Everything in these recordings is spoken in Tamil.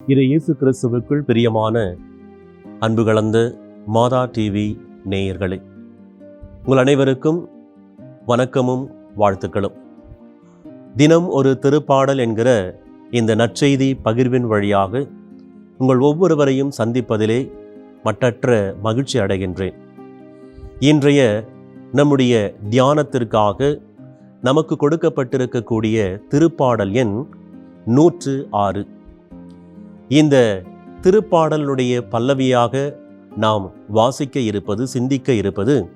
இது இயேசு கிறிஸ்துவுக்குள் பிரியமான அன்பு கலந்த மாதா டிவி நேயர்களே உங்கள் அனைவருக்கும் வணக்கமும் வாழ்த்துக்களும். தினம் ஒரு திருப்பாடல் என்கிற இந்த நற்செய்தி பகிர்வின் வழியாக உங்கள் ஒவ்வொருவரையும் சந்திப்பதிலே மட்டற்ற மகிழ்ச்சி அடைகின்றேன். இன்றைய நம்முடைய தியானத்திற்காக நமக்கு கொடுக்கப்பட்டிருக்கக்கூடிய திருப்பாடல் எண் நூற்று ஆறு. இந்த திருப்பாடலுடைய பல்லவியாக நாம் வாசிக்க இருப்பது சிந்திக்க இருப்பது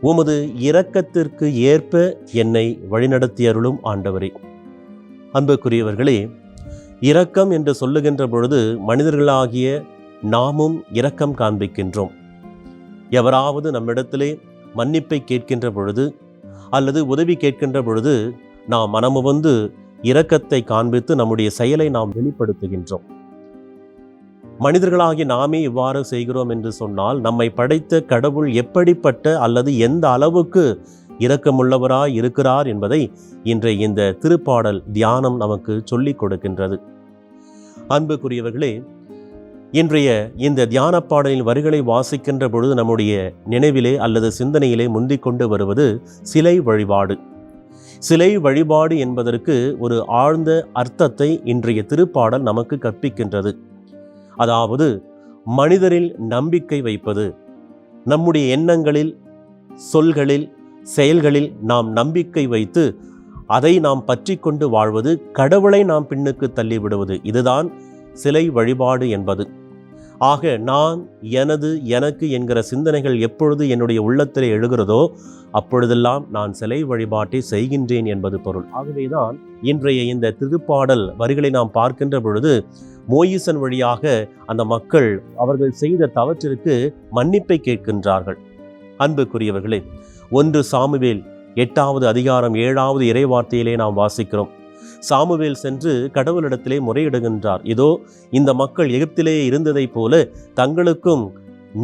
உமது இரக்கத்திற்கு ஏற்ப என்னை வழிநடத்தியருளும் ஆண்டவரே. அன்புக்குரியவர்களே இரக்கம் என்று சொல்லுகின்ற பொழுது மனிதர்களாகிய நாமும் இரக்கம் காண்பிக்கின்றோம். எவராவது நம்மிடத்திலே மன்னிப்பை கேட்கின்ற பொழுது அல்லது உதவி கேட்கின்ற பொழுது நாம் மனமுவந்து இரக்கத்தை காண்பித்து நம்முடைய செயலை நாம் வெளிப்படுத்துகின்றோம். மனிதர்களாகி நாமே இவ்வாறு செய்கிறோம் என்று சொன்னால் நம்மை படைத்த கடவுள் எப்படிப்பட்ட அல்லது எந்த அளவுக்கு இரக்கமுள்ளவராய் இருக்கிறார் என்பதை இன்றைய இந்த திருப்பாடல் தியானம் நமக்கு சொல்லிக் கொடுக்கின்றது. அன்புக்குரியவர்களே இன்றைய இந்த தியான பாடலின் வரிகளை வாசிக்கின்ற பொழுது நம்முடைய நினைவிலே அல்லது சிந்தனையிலே முந்திக் கொண்டு வருவது சிலை வழிபாடு. சிலை வழிபாடு என்பதற்கு ஒரு ஆழ்ந்த அர்த்தத்தை இன்றைய திருப்பாடல் நமக்கு கற்பிக்கின்றது. அதாவது மனிதரில் நம்பிக்கை வைப்பது நம்முடைய எண்ணங்களில் சொல்களில் செயல்களில் நாம் நம்பிக்கை வைத்து அதை நாம் பற்றி கொண்டு வாழ்வது கடவுளை நாம் பின்னுக்கு தள்ளிவிடுவது இதுதான் சிலை வழிபாடு என்பது. ஆக நான் எனது எனக்கு என்கிற சிந்தனைகள் எப்பொழுது என்னுடைய உள்ளத்திலே எழுகிறதோ அப்பொழுதெல்லாம் நான் சிலை வழிபாட்டை செய்கின்றேன் என்பது பொருள். ஆகவேதான் இன்றைய இந்த திருப்பாடல் வரிகளை நாம் பார்க்கின்ற பொழுது மோயிசன் வழியாக அந்த மக்கள் அவர்கள் செய்த தவற்றிற்கு மன்னிப்பை கேட்கின்றார்கள். அன்புக்குரியவர்களே ஒன்று சாமுவேல் எட்டாவது அதிகாரம் ஏழாவது இறைவார்த்தையிலே நாம் வாசிக்கிறோம். சாமுவேல் சென்று கடவுளிடத்திலே முறையிடுகின்றார். இதோ இந்த மக்கள் எகிப்திலே இருந்ததைப் போல தங்களுக்கும்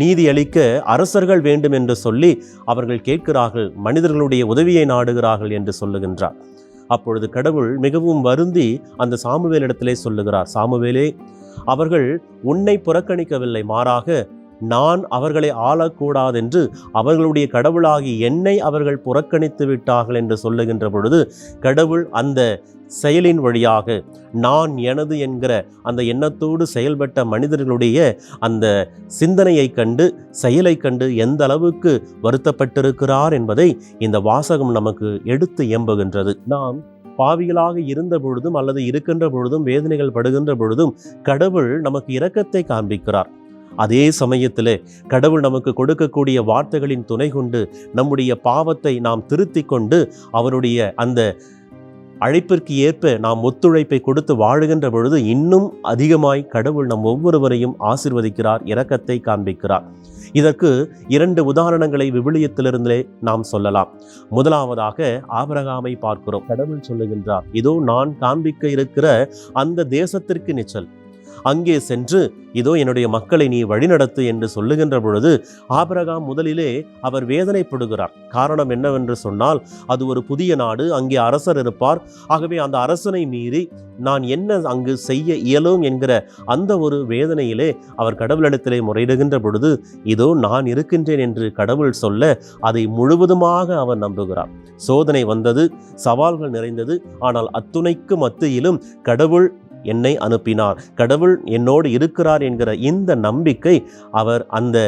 நீதி அளிக்க அரசர்கள் வேண்டும் என்று சொல்லி அவர்கள் கேட்கிறார்கள் மனிதர்களுடைய உதவியை நாடுகிறார்கள் என்று சொல்லுகின்றார். அப்பொழுது கடவுள் மிகவும் வருந்தி அந்த சாமுவேலிடத்திலே சொல்லுகிறார் சாமுவேலே அவர்கள் உன்னை புறக்கணிக்கவில்லை மாறாக நான் அவர்களை ஆளக்கூடாதென்று அவர்களுடைய கடவுளாகி என்னை அவர்கள் புறக்கணித்து விட்டார்கள் என்று சொல்லுகின்ற பொழுது கடவுள் அந்த செயலின் வழியாக நான் எனது என்கிற அந்த எண்ணத்தோடு செயல்பட்ட மனிதர்களுடைய அந்த சிந்தனையை கண்டு செயலை கண்டு எந்த அளவுக்கு வருத்தப்பட்டிருக்கிறார் என்பதை இந்த வாசகம் நமக்கு எடுத்து எம்புகின்றது நாம் பாவிகளாக இருந்த பொழுதும் அல்லது இருக்கின்ற பொழுதும் வேதனைகள் படுகின்ற பொழுதும் கடவுள் நமக்கு இரக்கத்தை காண்பிக்கிறார். அதே சமயத்தில் கடவுள் நமக்கு கொடுக்கக்கூடிய வார்த்தைகளின் துணை கொண்டு நம்முடைய பாவத்தை நாம் திருத்தி கொண்டு அவருடைய அந்த அழைப்பிற்கு ஏற்ப நாம் ஒத்துழைப்பை கொடுத்து வாழுகின்ற பொழுது இன்னும் அதிகமாய் கடவுள் நம் ஒவ்வொருவரையும் ஆசிர்வதிக்கிறார் இரக்கத்தை காண்பிக்கிறார். இதற்கு இரண்டு உதாரணங்களை விவிலியத்திலிருந்தே நாம் சொல்லலாம். முதலாவதாக ஆபரகாமை பார்க்கிறோம். கடவுள் சொல்லுகின்றார் இதோ நான் காண்பிக்க இருக்கிற அந்த தேசத்திற்கு நிச்சல் அங்கே சென்று இதோ என்னுடைய மக்களை நீ வழிநடத்து என்று சொல்லுகின்ற பொழுது ஆபரகாம் முதலிலே அவர் வேதனைப்படுகிறார். காரணம் என்னவென்று சொன்னால் அது ஒரு புதிய நாடு அங்கே அரசர் இருப்பார். ஆகவே அந்த அரசனை மீறி நான் என்ன அங்கு செய்ய இயலும் என்கிற அந்த ஒரு வேதனையிலே அவர் கடவுளிடத்திலே முறையிடுகின்ற பொழுது இதோ நான் இருக்கின்றேன் என்று கடவுள் சொல்ல அதை முழுவதுமாக அவர் நம்புகிறார். சோதனை வந்தது சவால்கள் நிறைந்தது ஆனால் அத்துணைக்கு மத்தியிலும் கடவுள் என்னை அனுப்பினார். கடவுள் என்னோடு இருக்கிறார் என்கிற இந்த நம்பிக்கை அவர் அந்த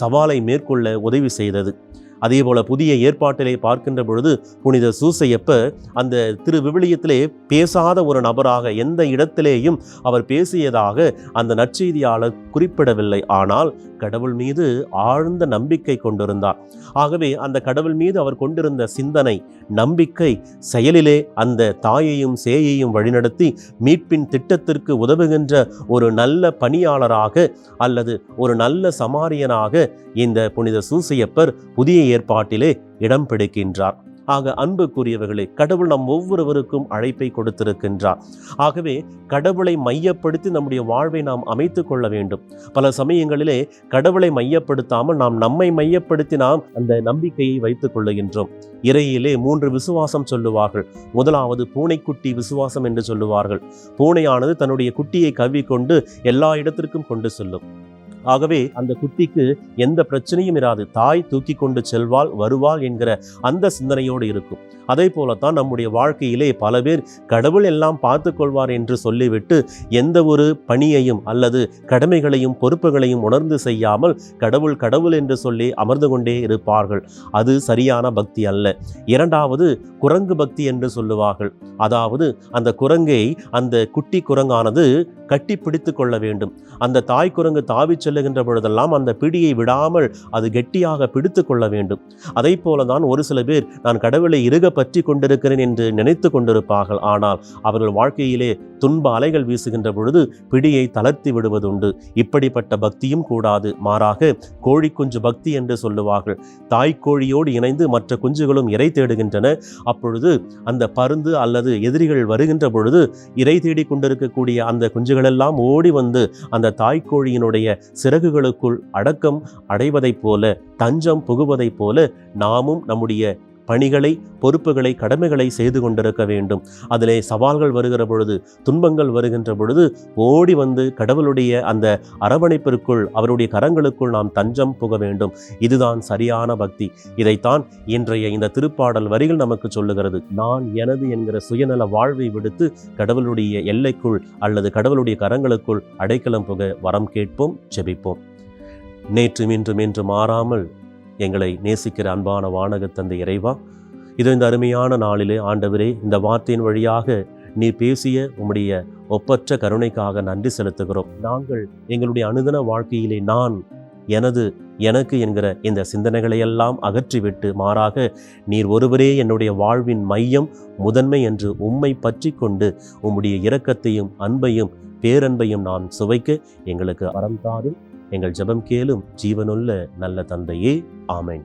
சவாலை மேற்கொள்ள உதவி செய்தது. அதேபோல புதிய ஏற்பாட்டிலே பார்க்கின்ற பொழுது புனித சூசையப்ப அந்த திரு விவிலியத்திலே பேசாத ஒரு நபராக எந்த இடத்திலேயும் அவர் பேசியதாக அந்த நற்செய்தியாளர் குறிப்பிடவில்லை. ஆனால் கடவுள் மீது ஆழ்ந்த நம்பிக்கை கொண்டிருந்தார் ஆகவே அந்த கடவுள் மீது அவர் கொண்டிருந்த சிந்தனை நம்பிக்கை செயலிலே அந்த தாயையும் சேயையும் வழிநடத்தி மீட்பின் திட்டத்திற்கு உதவுகின்ற ஒரு நல்ல பணியாளராக அல்லது ஒரு நல்ல சமாரியனாக இந்த புனித சூசையப்பர் புதிய ஏற்பாட்டிலே இடம் பிடிக்கின்றார். ஆக அன்புக்குரியவர்களே கடவுள் நம் ஒவ்வொருவருக்கும் அழைப்பை கொடுத்திருக்கின்றார். ஆகவே கடவுளை மையப்படுத்தி நம்முடைய வாழ்வை நாம் அமைத்துக் கொள்ள வேண்டும். பல சமயங்களிலே கடவுளை மையப்படுத்தாமல் நாம் நம்மை மையப்படுத்தி நாம் அந்த நம்பிக்கையை வைத்துக் கொள்ளுகின்றோம். இறையிலே மூன்று விசுவாசம் சொல்லுவார்கள். முதலாவது பூனைக்குட்டி விசுவாசம் என்று சொல்லுவார்கள். பூனையானது தன்னுடைய குட்டியை கவ்விக்கொண்டு எல்லா இடத்திற்கும் கொண்டு செல்லும். ஆகவே அந்த குட்டிக்கு எந்த பிரச்சனையும் இராது. தாய் தூக்கி கொண்டு செல்வாள் வருவாள் என்கிற அந்த சிந்தனையோடு இருக்கும். அதே போலத்தான் நம்முடைய வாழ்க்கையிலே பல பேர் கடவுள் எல்லாம் பார்த்து கொள்வார் என்று சொல்லிவிட்டு எந்த ஒரு பணியையும் அல்லது கடமைகளையும் பொறுப்புகளையும் உணர்ந்து செய்யாமல் கடவுள் கடவுள் என்று சொல்லி அமர்ந்து கொண்டே இருப்பார்கள். அது சரியான பக்தி அல்ல. இரண்டாவது குரங்கு பக்தி என்று சொல்லுவார்கள். அதாவது அந்த குரங்கை அந்த குட்டி குரங்கானது கட்டி பிடித்து கொள்ள வேண்டும். அந்த தாய் குரங்கு தாவி செல்லுகின்ற பொழுதெல்லாம் அந்த பிடியை விடாமல் அது கெட்டியாக பிடித்து கொள்ள வேண்டும். அதை போலதான் ஒரு சில பேர் நான் கடவுளை இறுக பற்றி கொண்டிருக்கிறேன் என்று நினைத்து கொண்டிருப்பார்கள். ஆனால் அவர்கள் வாழ்க்கையிலே துன்ப அலைகள் வீசுகின்ற பொழுது பிடியை தளர்த்தி விடுவதுண்டு. இப்படிப்பட்ட பக்தியும் கூடாது. மாறாக கோழி குஞ்சு பக்தி என்று சொல்லுவார்கள். தாய் கோழியோடு இணைந்து மற்ற குஞ்சுகளும் இறை தேடுகின்றன. அப்பொழுது அந்த பருந்து அல்லது எதிரிகள் வருகின்ற பொழுது இறை தேடிக் கொண்டிருக்கக்கூடிய அந்த குஞ்சு குஞ்சுகளெல்லாம் ஓடி வந்து அந்த தாய்க்கோழியினுடைய சிறகுகளுக்குள் அடக்கம் அடைவதைப் போல தஞ்சம் புகுவதைப் போல நாமும் நம்முடைய பணிகளை பொறுப்புகளை கடமைகளை செய்து கொண்டிருக்க வேண்டும். அதிலே சவால்கள் வருகிற பொழுது துன்பங்கள் வருகின்ற பொழுது ஓடி வந்து கடவுளுடைய அந்த அரவணைப்பிற்குள் அவருடைய கரங்களுக்குள் நாம் தஞ்சம் புக வேண்டும். இதுதான் சரியான பக்தி. இதைத்தான் இன்றைய இந்த திருப்பாடல் வரிகள் நமக்கு சொல்லுகிறது. நான் எனது என்கிற சுயநல வாழ்வை விடுத்து கடவுளுடைய எல்லைக்குள் அல்லது கடவுளுடைய கரங்களுக்குள் அடைக்கலம் புக வரம் கேட்போம் செபிப்போம் நேற்று மீண்டும் என்று மாறாமல் எங்களை நேசிக்கிற அன்பான வானக தந்தை இறைவா இது இந்த அருமையான நாளிலே ஆண்டவரே இந்த வார்த்தையின் வழியாக நீ பேசிய உம்முடைய ஒப்பற்ற கருணைக்காக நன்றி செலுத்துகிறோம். நாங்கள் எங்களுடைய அனுதின வாழ்க்கையிலே நான் எனது எனக்கு என்கிற இந்த சிந்தனைகளையெல்லாம் அகற்றிவிட்டு மாறாக நீர் ஒருவரே என்னுடைய வாழ்வின் மையம் முதன்மை என்று உம்மை பற்றி கொண்டு உம்முடைய இரக்கத்தையும் அன்பையும் பேரன்பையும் நான் சுவைக்க எங்களுக்கு அறம் தாரும். எங்கள் ஜெபம் கேளும் ஜீவனுள்ள நல்ல தந்தையே ஆமேன்.